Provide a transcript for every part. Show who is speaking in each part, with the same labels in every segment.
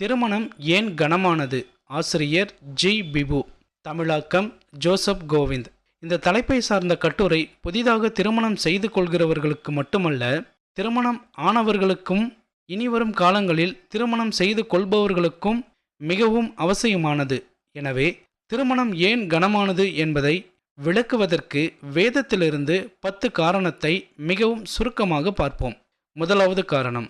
Speaker 1: திருமணம் ஏன் கனமானது? ஆசிரியர் ஜி. பிபு. தமிழாக்கம் ஜோசப் கோவிந்த். இந்த தலைப்பை சார்ந்த கட்டுரை புதிதாக திருமணம் செய்து கொள்கிறவர்களுக்கு மட்டுமல்ல திருமணம் ஆனவர்களுக்கும் இனிவரும் காலங்களில் திருமணம் செய்து கொள்பவர்களுக்கும் மிகவும் அவசியமானது. எனவே திருமணம் ஏன் கனமானது என்பதை விளக்குவதற்கு வேதத்திலிருந்து பத்து காரணத்தை மிகவும் சுருக்கமாக பார்ப்போம். முதலாவது காரணம்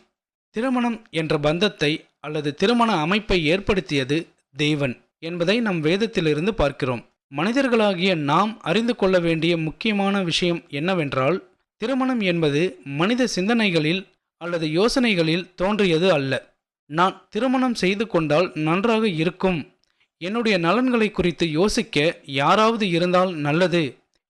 Speaker 1: திருமணம் என்ற பந்தத்தை அல்லது திருமண அமைப்பை ஏற்படுத்தியது தேவன் என்பதை நம் வேதத்திலிருந்து பார்க்கிறோம். மனிதர்களாகிய நாம் அறிந்து கொள்ள வேண்டிய முக்கியமான விஷயம் என்னவென்றால் திருமணம் என்பது மனித சிந்தனைகளில் அல்லது யோசனைகளில் தோன்றியது அல்ல. நான் திருமணம் செய்து கொண்டால் நன்றாக இருக்கும். என்னுடைய நலன்களை குறித்து யோசிக்க யாராவது இருந்தால் நல்லது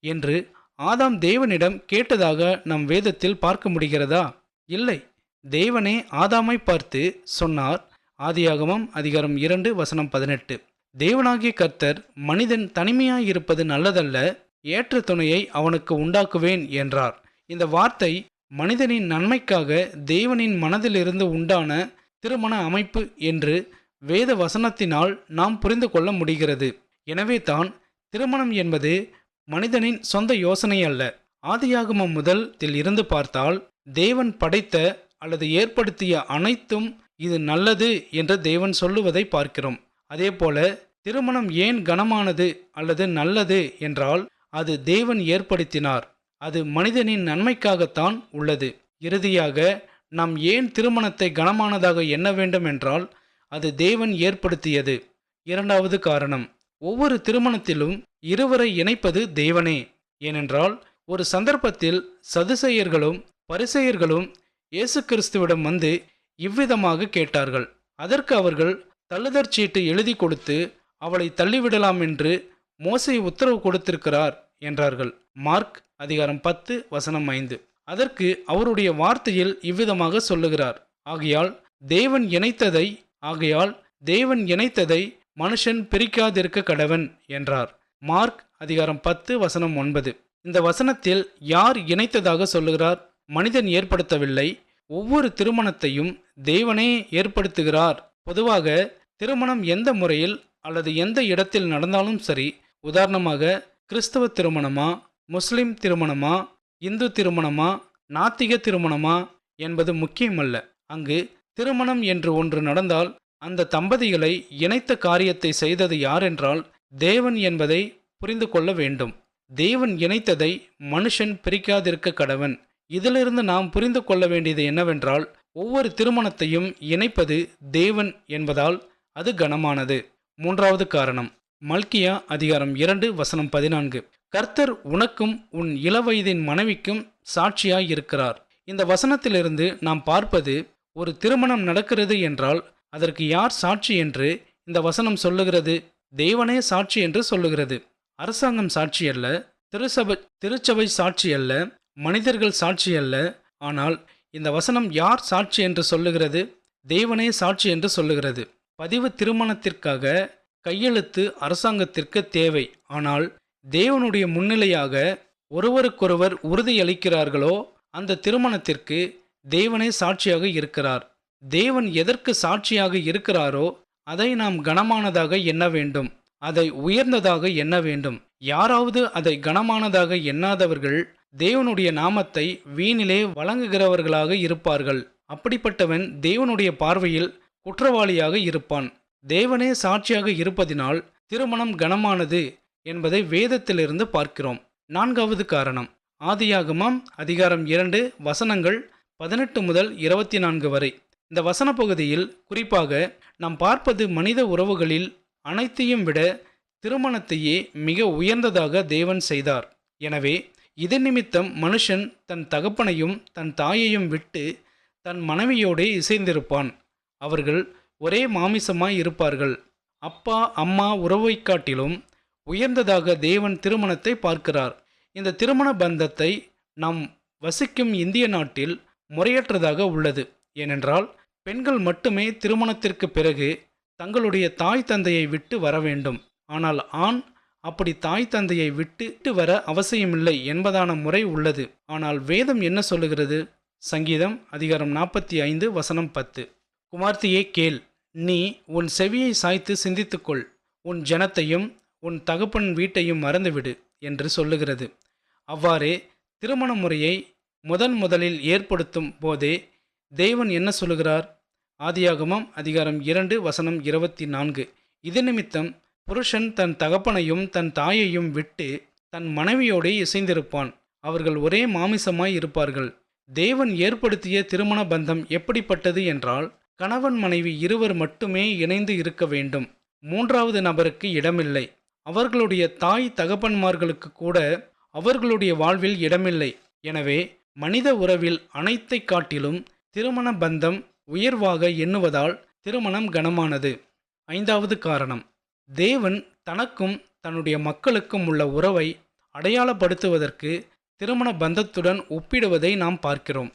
Speaker 1: என்று ஆதாம் தேவனிடம் கேட்டதாக நம் வேதத்தில் பார்க்க முடிகிறதா? இல்லை. தேவனே ஆதாமை பார்த்து சொன்னார். ஆதியாகமம் அதிகாரம் இரண்டு வசனம் பதினெட்டு. தேவனாகிய கர்த்தர் மனிதன் தனிமையாயிருப்பது நல்லதல்ல ஏற்ற துணையை அவனுக்கு உண்டாக்குவேன் என்றார். இந்த வார்த்தை மனிதனின் நன்மைக்காக தேவனின் மனதிலிருந்து உண்டான திருமண அமைப்பு என்று வேத வசனத்தினால் நாம் புரிந்து கொள்ள முடிகிறது. எனவே தான் திருமணம் என்பது மனிதனின் சொந்த யோசனை அல்ல ஆதியாகமம் முதல் இருந்து பார்த்தால் தேவன் படைத்த அல்லது ஏற்படுத்திய அனைத்தும் இது நல்லது என்று தேவன் சொல்லுவதை பார்க்கிறோம். அதேபோல திருமணம் ஏன் கனமானது அல்லது நல்லது என்றால் அது தேவன் ஏற்படுத்தினார். அது மனிதனின் நன்மைக்காகத்தான் உள்ளது. இறுதியாக நாம் ஏன் திருமணத்தை கனமானதாக எண்ண வேண்டும் என்றால் அது தேவன் ஏற்படுத்தியது. இரண்டாவது காரணம் ஒவ்வொரு திருமணத்திலும் இருவரை இணைப்பது தேவனே. ஏனென்றால் ஒரு சந்தர்ப்பத்தில் சதுசெயர்களும் பரிசெயர்களும் இயேசு கிறிஸ்துவிடம் வந்து இவ்விதமாக கேட்டார்கள். அதற்கு அவர்கள் தள்ளுதற் சீட்டு எழுதி கொடுத்து அவளை தள்ளிவிடலாம் என்று மோசை உத்தரவு கொடுத்திருக்கிறார் என்றார்கள். மார்க் அதிகாரம் பத்து வசனம் ஐந்து. அதற்கு அவருடைய வார்த்தையில் இவ்விதமாக சொல்லுகிறார். ஆகையால் தேவன் இணைத்ததை ஆகையால் தேவன் இணைத்ததை மனுஷன் பிரிக்காதிருக்க கடவன் என்றார். மார்க் அதிகாரம் பத்து வசனம் ஒன்பது. இந்த வசனத்தில் யார் இணைத்ததாக சொல்லுகிறார்? மனிதன் ஏற்படுத்தவில்லை ஒவ்வொரு திருமணத்தையும் தேவனே ஏற்படுத்துகிறார். பொதுவாக திருமணம் எந்த முறையில் அல்லது எந்த இடத்தில் நடந்தாலும் சரி உதாரணமாக கிறிஸ்தவ திருமணமா முஸ்லிம் திருமணமா இந்து திருமணமா நாத்திக திருமணமா என்பது முக்கியமல்ல. அங்கு திருமணம் என்று ஒன்று நடந்தால் அந்த தம்பதிகளை இணைத்த காரியத்தை செய்தது யாரென்றால் தேவன் என்பதை புரிந்து கொள்ள வேண்டும். தேவன் இணைத்ததை மனுஷன் பிரிக்காதிருக்க கடவன். இதிலிருந்து நாம் புரிந்து கொள்ள வேண்டியது என்னவென்றால் ஒவ்வொரு திருமணத்தையும் இணைப்பது தேவன் என்பதால் அது கனமானது. மூன்றாவது காரணம் மல்கியா அதிகாரம் இரண்டு வசனம் பதினான்கு. கர்த்தர் உனக்கும் உன் இளவயதின் மனைவிக்கும் சாட்சியாய் இருக்கிறார் இந்த வசனத்திலிருந்து நாம் பார்ப்பது ஒரு திருமணம் நடக்கிறது என்றால் அதற்கு யார் சாட்சி என்று இந்த வசனம் சொல்லுகிறது? தேவனே சாட்சி என்று சொல்லுகிறது. அரசாங்கம் சாட்சி அல்ல திருசபை திருச்சபை சாட்சி அல்ல மனிதர்கள் சாட்சி அல்ல. ஆனால் இந்த வசனம் யார் சாட்சி என்று சொல்லுகிறது? தேவனே சாட்சி என்று சொல்லுகிறது. பதிவு திருமணத்திற்காக கையெழுத்து அரசாங்கத்திற்கு தேவை. ஆனால் தேவனுடைய முன்னிலையாக ஒருவருக்கொருவர் உறுதியளிக்கிறார்களோ அந்த திருமணத்திற்கு தேவனே சாட்சியாக இருக்கிறார். தேவன் எதற்கு சாட்சியாக இருக்கிறாரோ அதை நாம் கனமானதாக எண்ண வேண்டும். அதை உயர்ந்ததாக எண்ண வேண்டும். யாராவது அதை கனமானதாக எண்ணாதவர்கள் தேவனுடைய நாமத்தை வீணிலே வழங்குகிறவர்களாக இருப்பார்கள். அப்படிப்பட்டவன் தேவனுடைய பார்வையில் குற்றவாளியாக இருப்பான். தேவனே சாட்சியாக இருப்பதினால் திருமணம் கனமானது என்பதை வேதத்திலிருந்து பார்க்கிறோம். நான்காவது காரணம். ஆதியாகமம் அதிகாரம் இரண்டு வசனங்கள் பதினெட்டு முதல் இருபத்தி நான்கு வரை. இந்த வசன பகுதியில் குறிப்பாக நாம் பார்ப்பது மனித உறவுகளில் அனைத்தையும் விட திருமணத்தையே மிக உயர்ந்ததாக தேவன் செய்தார். எனவே இதன் நிமித்தம் மனுஷன் தன் தகப்பனையும் தன் தாயையும் விட்டு தன் மனைவியோடே இசைந்திருப்பான். அவர்கள் ஒரே மாமிசமாய் இருப்பார்கள். அப்பா அம்மா உறவைக் காட்டிலும் உயர்ந்ததாக தேவன் திருமணத்தை பார்க்கிறார். இந்த திருமண பந்தத்தை நாம் வசிக்கும் இந்திய நாட்டில் முறையற்றதாக உள்ளது. ஏனென்றால் பெண்கள் மட்டுமே திருமணத்திற்கு பிறகு தங்களுடைய தாய் தந்தையை விட்டு வர வேண்டும். ஆனால் ஆண் அப்படி தாய் தந்தையை விட்டு வர அவசியமில்லை என்பதான முறை உள்ளது. ஆனால் வேதம் என்ன சொல்லுகிறது? சங்கீதம் அதிகாரம் நாற்பத்தி ஐந்து வசனம் பத்து. குமார்த்தியே கேள். நீ உன் செவியை சாய்த்து சிந்தித்துக்கொள். உன் ஜனத்தையும் உன் தகப்பன் வீட்டையும் மறந்துவிடு என்று சொல்லுகிறது. அவ்வாறே திருமண முறையை முதன் முதலில் ஏற்படுத்தும் போதே தேவன் என்ன சொல்லுகிறார்? ஆதியாகமம் அதிகாரம் இரண்டு வசனம் இருபத்தி நான்கு. இது நிமித்தம் புருஷன் தன் தகப்பனையும் தன் தாயையும் விட்டு தன் மனைவியோடே இசைந்திருப்பான். அவர்கள் ஒரே மாமிசமாய் இருப்பார்கள். தேவன் ஏற்படுத்திய திருமண பந்தம் எப்படிப்பட்டது என்றால் கணவன் மனைவி இருவர் மட்டுமே இணைந்து இருக்க வேண்டும். மூன்றாவது நபருக்கு இடமில்லை. அவர்களுடைய தாய் தகப்பன்மார்களுக்கு கூட அவர்களுடைய வாழ்வில் இடமில்லை. எனவே மனித உறவில் அனைத்தை காட்டிலும் திருமண பந்தம் உயர்வாக எண்ணுவதால் திருமணம் கனமானது. ஐந்தாவது காரணம். தேவன் தனக்கும் தன்னுடைய மக்களுக்கும் உள்ள உறவை அடையாளப்படுத்துவதற்கு திருமண பந்தத்துடன் ஒப்பிடுவதை நாம் பார்க்கிறோம்.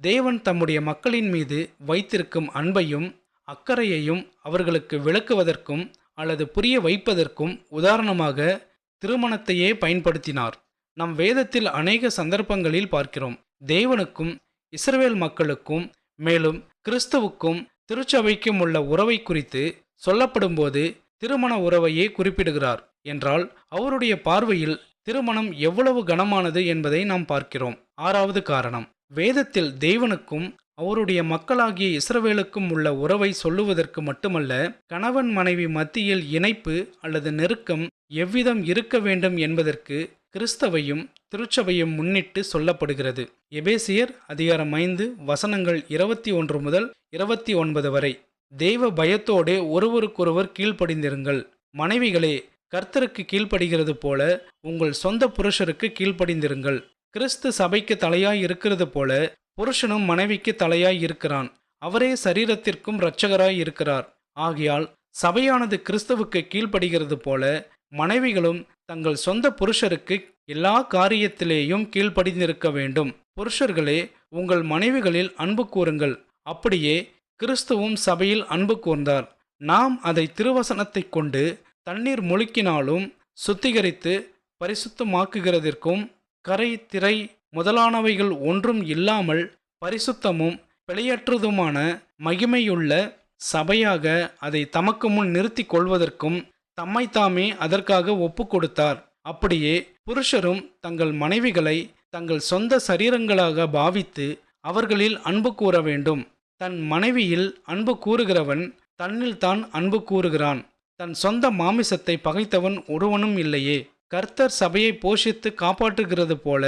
Speaker 1: தேவன் தம்முடைய மக்களின் மீது வைத்திருக்கும் அன்பையும் அக்கறையையும் அவர்களுக்கு விளக்குவதற்கும் அல்லது புரிய வைப்பதற்கும் உதாரணமாக திருமணத்தையே பயன்படுத்தினார். நம் வேதத்தில் அநேக சந்தர்ப்பங்களில் பார்க்கிறோம். தேவனுக்கும் இஸ்ரவேல் மக்களுக்கும் மேலும் கிறிஸ்துவுக்கும் திருச்சபைக்கும் உள்ள உறவை குறித்து சொல்லப்படும்போது திருமண உறவையே குறிப்பிடுகிறார். என்றால் அவருடைய பார்வையில் திருமணம் எவ்வளவு கனமானது என்பதை நாம் பார்க்கிறோம். ஆறாவது காரணம். வேதத்தில் தேவனுக்கும் அவருடைய மக்களாகிய இஸ்ரவேலுக்கும் உள்ள உறவை சொல்லுவதற்கு மட்டுமல்ல கணவன் மனைவி மத்தியில் இணைப்பு அல்லது நெருக்கம் எவ்விதம் இருக்க வேண்டும் என்பதற்கு கிறிஸ்தவையும் திருச்சபையும் முன்னிட்டு சொல்லப்படுகிறது. எபேசியர் அதிகாரம் ஐந்து வசனங்கள் இருபத்தி ஒன்று முதல் இருபத்தி ஒன்பது வரை. தெய்வ பயத்தோடே ஒருவருக்கொருவர் கீழ்ப்படிந்திருங்கள். மனைவிகளே கர்த்தருக்கு கீழ்ப்படுகிறது போல உங்கள் சொந்த புருஷருக்கு கீழ்ப்படிந்திருங்கள். கிறிஸ்து சபைக்கு தலையாய் இருக்கிறது போல புருஷனும் மனைவிக்கு தலையாய் இருக்கிறான். அவரே சரீரத்திற்கும் இரட்சகராய் இருக்கிறார். ஆகையால் சபையானது கிறிஸ்துவுக்கு கீழ்ப்படுகிறது போல மனைவிகளும் தங்கள் சொந்த புருஷருக்கு எல்லா காரியத்திலேயும் கீழ்ப்படிந்திருக்க வேண்டும். புருஷர்களே உங்கள் மனைவிகளில் அன்பு கூறுங்கள். அப்படியே கிறிஸ்துவும் சபையில் அன்பு கூர்ந்தார். நாம் அதை திருவசனத்தைக் கொண்டு தண்ணீர் முழுக்கினாலும் சுத்திகரித்து பரிசுத்தமாக்குகிறதற்கும் கரை திரை முதலானவைகள் ஒன்றும் இல்லாமல் பரிசுத்தமும் பிழையற்றதுமான மகிமையுள்ள சபையாக அதை தமக்கு முன் நிறுத்தி கொள்வதற்கும் தம்மைத்தாமே அதற்காக ஒப்பு கொடுத்தார். அப்படியே புருஷரும் தங்கள் மனைவிகளை தங்கள் சொந்த சரீரங்களாக பாவித்து அவர்களில் அன்பு கூற வேண்டும். தன் மனைவியில் அன்பு கூறுகிறவன் தன்னில் தான் அன்பு கூறுகிறான். தன் சொந்த மாமிசத்தை பகைத்தவன் ஒருவனும் இல்லையே. கர்த்தர் சபையை போஷித்து காப்பாற்றுகிறது போல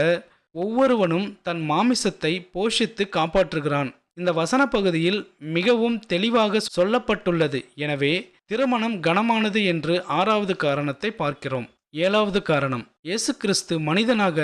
Speaker 1: ஒவ்வொருவனும் தன் மாமிசத்தை போஷித்து காப்பாற்றுகிறான். இந்த வசன பகுதியில் மிகவும் தெளிவாக சொல்லப்பட்டுள்ளது. எனவே திருமணம் கனமானது என்று ஆறாவது காரணத்தை பார்க்கிறோம். ஏழாவது காரணம் இயேசு கிறிஸ்து மனிதனாக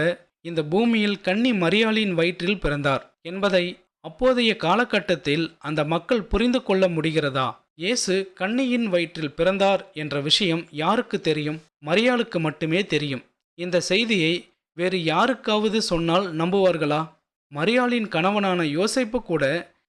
Speaker 1: இந்த பூமியில் கன்னி மரியாளின் வயிற்றில் பிறந்தார். என்பதை அப்போதைய காலகட்டத்தில் அந்த மக்கள் புரிந்து கொள்ள முடிகிறதா? இயேசு கண்ணியின் வயிற்றில் பிறந்தார் என்ற விஷயம் யாருக்கு தெரியும்? மரியாளுக்கு மட்டுமே தெரியும். இந்த செய்தியை வேறு யாருக்காவது சொன்னால் நம்புவார்களா? மரியாளின் கணவனான யோசைப்பு கூட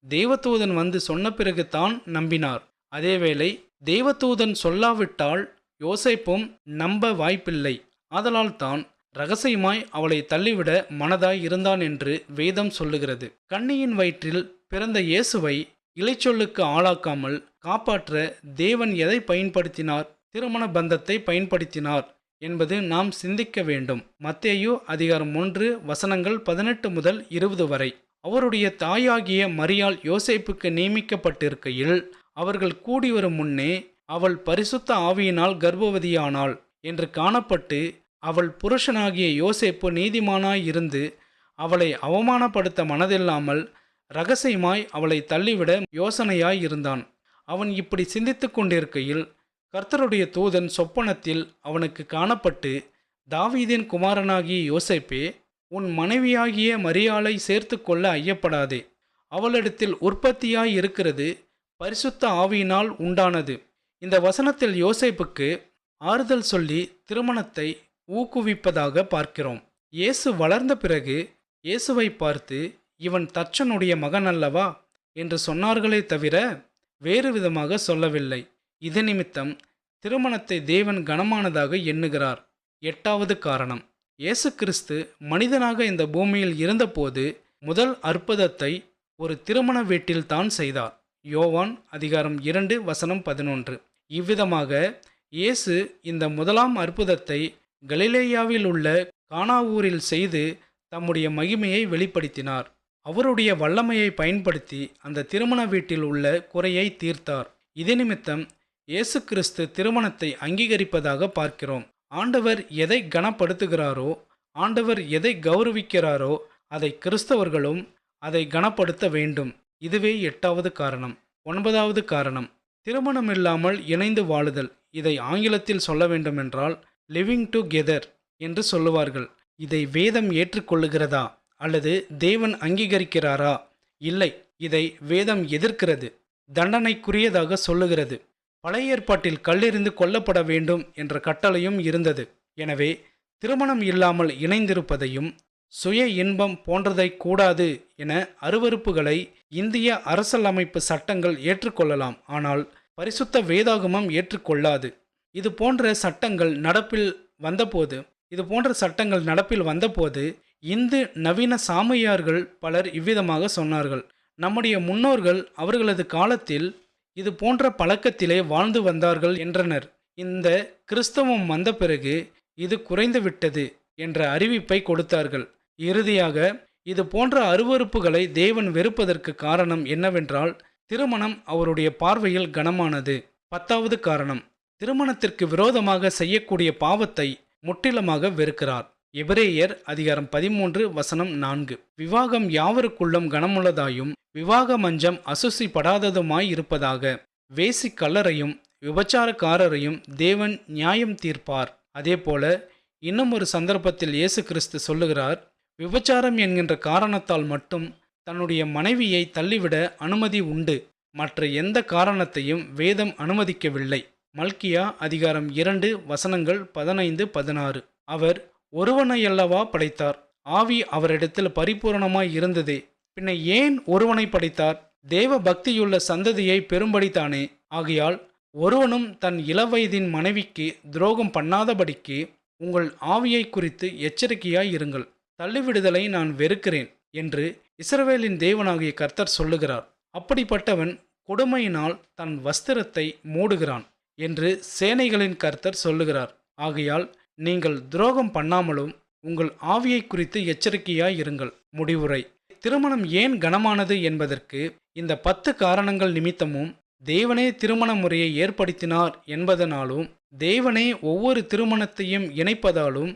Speaker 1: தெய்வத்தூதன் வந்து சொன்ன பிறகு தான் நம்பினார். அதேவேளை தெய்வத்தூதன் சொல்லாவிட்டால் யோசைப்பும் நம்ப வாய்ப்பில்லை. ஆதலால் தான் ரகசியமாய் அவளை தள்ளிவிட மனதாய் இருந்தான் என்று வேதம் சொல்லுகிறது. கண்ணியின் வயிற்றில் பிறந்த இயேசுவை இலைச்சொல்லுக்கு ஆளாக்காமல் காப்பாற்ற தேவன் எதை பயன்படுத்தினார்? திருமண பந்தத்தை பயன்படுத்தினார் என்பது நாம் சிந்திக்க வேண்டும். மத்தேயு அதிகாரம் ஒன்று வசனங்கள் பதினெட்டு முதல் இருபது வரை. அவருடைய தாயாகிய மரியாள் யோசேப்புக்கு நியமிக்கப்பட்டிருக்கையில் அவர்கள் கூடி வரும் முன்னே அவள் பரிசுத்த ஆவியினால் கர்ப்பவதியானாள் என்று காணப்பட்டு அவள் புருஷனாகிய யோசேப்பு நீதிமானாயிருந்து அவளை அவமானப்படுத்த மனதில்லாமல் ரகசியமாய் அவளை தள்ளிவிட யோசனையாய் இருந்தான். அவன் இப்படி சிந்தித்து கொண்டிருக்கையில் கர்த்தருடைய தூதன் சொப்பனத்தில் அவனுக்கு காணப்பட்டு தாவீதின் குமாரனாகிய யோசேப்பே உன் மனைவியாகிய மரியாளை சேர்த்து கொள்ள ஐயப்படாதே. அவளிடத்தில் உற்பத்தியாய் இருக்கிறது பரிசுத்த ஆவியினால் உண்டானது. இந்த வசனத்தில் யோசேப்புக்கு ஆறுதல் சொல்லி திருமணத்தை ஊக்குவிப்பதாக பார்க்கிறோம். இயேசு வளர்ந்த பிறகு இயேசுவை பார்த்து இவன் தச்சனுடைய மகன் அல்லவா? என்று சொன்னார்களே தவிர வேறு விதமாக சொல்லவில்லை. இது நிமித்தம் திருமணத்தை தேவன் கனமானதாக எண்ணுகிறார். எட்டாவது காரணம். இயேசு கிறிஸ்து மனிதனாக இந்த பூமியில் இருந்தபோது முதல் அற்புதத்தை ஒரு திருமண வீட்டில் தான் செய்தார். யோவான் அதிகாரம் இரண்டு வசனம் பதினொன்று. இவ்விதமாக இயேசு இந்த முதலாம் அற்புதத்தை கலிலேயாவில் உள்ள கானாவூரில் செய்து தம்முடைய மகிமையை வெளிப்படுத்தினார். அவருடைய வல்லமையை பயன்படுத்தி அந்த திருமண வீட்டில் உள்ள குறையை தீர்த்தார். இது நிமித்தம் இயேசு கிறிஸ்து திருமணத்தை அங்கீகரிப்பதாக பார்க்கிறோம். ஆண்டவர் எதை கனப்படுத்துகிறாரோ ஆண்டவர் எதை கௌரவிக்கிறாரோ அதை கிறிஸ்தவர்களும் அதை கனப்படுத்த வேண்டும். இதுவே எட்டாவது காரணம். ஒன்பதாவது காரணம். திருமணம் இல்லாமல் இணைந்து வாழுதல். இதை ஆங்கிலத்தில் சொல்ல வேண்டுமென்றால் லிவிங் டுகெதர் என்று சொல்லுவார்கள். இதை வேதம் ஏற்றுக்கொள்ளுகிறதா? அல்லது தேவன் அங்கீகரிக்கிறாரா? இல்லை இதை வேதம் எதிர்க்கிறது. தண்டனைக்குரியதாக சொல்லுகிறது. பழைய ஏற்பாட்டில் கல்லெறிந்து கொல்லப்பட வேண்டும் என்ற கட்டளையும் இருந்தது. எனவே திருமணம் இல்லாமல் இணைந்திருப்பதையும் சுய இன்பம் போன்றதை கூடாது என அருவருப்புகளை இந்திய அரசியலமைப்பு சட்டங்கள் ஏற்றுக்கொள்ளலாம். ஆனால் பரிசுத்த வேதாகமம் ஏற்றுக்கொள்ளாது. இது போன்ற சட்டங்கள் நடப்பில் வந்தபோது இது போன்ற சட்டங்கள் நடப்பில் வந்தபோது இந்து நவீன சாமியார்கள் பலர் இவ்விதமாக சொன்னார்கள். நம்முடைய முன்னோர்கள் அவர்களது காலத்தில் இது போன்ற பழக்கத்திலே வாழ்ந்து வந்தார்கள் என்றனர். இந்த கிறிஸ்தவம் வந்த பிறகு இது குறைந்துவிட்டது என்ற அறிவிப்பை கொடுத்தார்கள். இறுதியாக இது போன்ற அருவருப்புகளை தேவன் வெறுப்பதற்கு காரணம் என்னவென்றால் திருமணம் அவருடைய பார்வையில் கனமானது. பத்தாவது காரணம். திருமணத்திற்கு விரோதமாக செய்யக்கூடிய பாவத்தை முற்றிலுமாக வெறுக்கிறார். எபிரேயர் அதிகாரம் பதிமூன்று வசனம் நான்கு. விவாகம் யாவருக்குள்ளும் கனமுள்ளதாயும் விவாக மஞ்சம் அசுசிப்படாததுமாய் இருப்பதாக வேசி கல்லரையும் விபச்சாரக்காரரையும் தேவன் நியாயம் தீர்ப்பார். அதேபோல இன்னும் ஒரு சந்தர்ப்பத்தில் இயேசு கிறிஸ்து சொல்லுகிறார் விபச்சாரம் என்கின்ற காரணத்தால் மட்டும் தன்னுடைய மனைவியை தள்ளிவிட அனுமதி உண்டு. மற்ற எந்த காரணத்தையும் வேதம் அனுமதிக்கவில்லை. மல்கியா அதிகாரம் இரண்டு வசனங்கள் பதினைந்து பதினாறு. அவர் ஒருவனையல்லவா படைத்தார்? ஆவி அவரிடத்தில் பரிபூரணமாய் இருந்ததே. பின்ன ஏன் ஒருவனை படைத்தார்? தேவ பக்தியுள்ள சந்ததியை பெரும்படித்தானே ஆகையால் ஒருவனும் தன் இளவயதின் மனைவிக்கு துரோகம் பண்ணாதபடிக்கு உங்கள் ஆவியை குறித்து எச்சரிக்கையாய் இருங்கள். தள்ளிவிடுதலை நான் வெறுக்கிறேன் என்று இஸ்ரவேலின் தேவனாகிய கர்த்தர் சொல்லுகிறார். அப்படிப்பட்டவன் கொடுமையினால் தன் வஸ்திரத்தை மூடுகிறான். என்று சேனைகளின் கர்த்தர் சொல்லுகிறார். ஆகையால் நீங்கள் துரோகம் பண்ணாமலும் உங்கள் ஆவியை குறித்து எச்சரிக்கையாய் இருங்கள். முடிவுரை. திருமணம் ஏன் கனமானது என்பதற்கு இந்த பத்து காரணங்கள் நிமித்தமும் தேவனே திருமண முறையை ஏற்படுத்தினார் என்பதனாலும் தேவனே ஒவ்வொரு திருமணத்தையும் இணைப்பதாலும்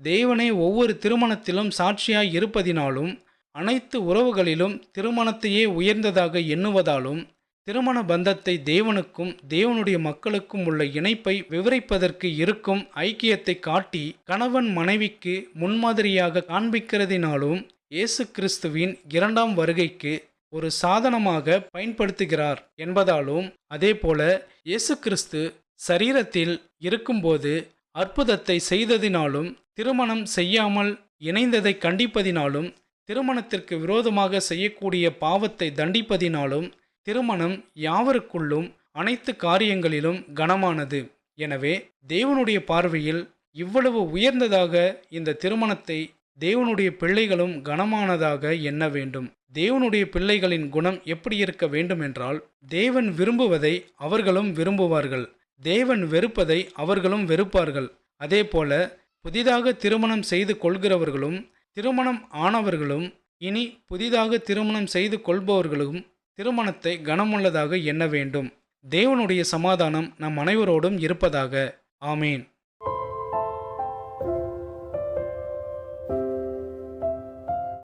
Speaker 1: தேவனே ஒவ்வொரு திருமணத்திலும் சாட்சியாய் இருப்பதினாலும் அனைத்து உறவுகளிலும் திருமணத்தையே உயர்ந்ததாக எண்ணுவதாலும் திருமண பந்தத்தை தேவனுக்கும் தேவனுடைய மக்களுக்கும் உள்ள இணைப்பை விவரிப்பதற்கு இருக்கும் ஐக்கியத்தை காட்டி கணவன் மனைவிக்கு முன்மாதிரியாக காண்பிக்கிறதினாலும் இயேசு கிறிஸ்துவின் இரண்டாம் வருகைக்கு ஒரு சாதனமாக பயன்படுத்துகிறார் என்பதாலும் அதேபோல இயேசு கிறிஸ்து சரீரத்தில் இருக்கும்போது அற்புதத்தை செய்ததினாலும் திருமணம் செய்யாமல் இணைந்ததை கண்டிப்பதினாலும் திருமணத்திற்கு விரோதமாக செய்யக்கூடிய பாவத்தை தண்டிப்பதினாலும் திருமணம் யாவருக்குள்ளும் அனைத்து காரியங்களிலும் கனமானது. எனவே தேவனுடைய பார்வையில் இவ்வளவு உயர்ந்ததாக இந்த திருமணத்தை தேவனுடைய பிள்ளைகளும் கனமானதாக எண்ண வேண்டும். தேவனுடைய பிள்ளைகளின் குணம் எப்படி இருக்க வேண்டும் என்றால் தேவன் விரும்புவதை அவர்களும் விரும்புவார்கள். தேவன் வெறுப்பதை அவர்களும் வெறுப்பார்கள். அதேபோல புதிதாக திருமணம் செய்து கொள்கிறவர்களும் திருமணம் ஆனவர்களும் இனி புதிதாக திருமணம் செய்து கொள்பவர்களும் திருமணத்தை கனமுள்ளதாக எண்ண வேண்டும். தேவனுடைய சமாதானம் நம் அனைவரோடும் இருப்பதாக. ஆமேன்.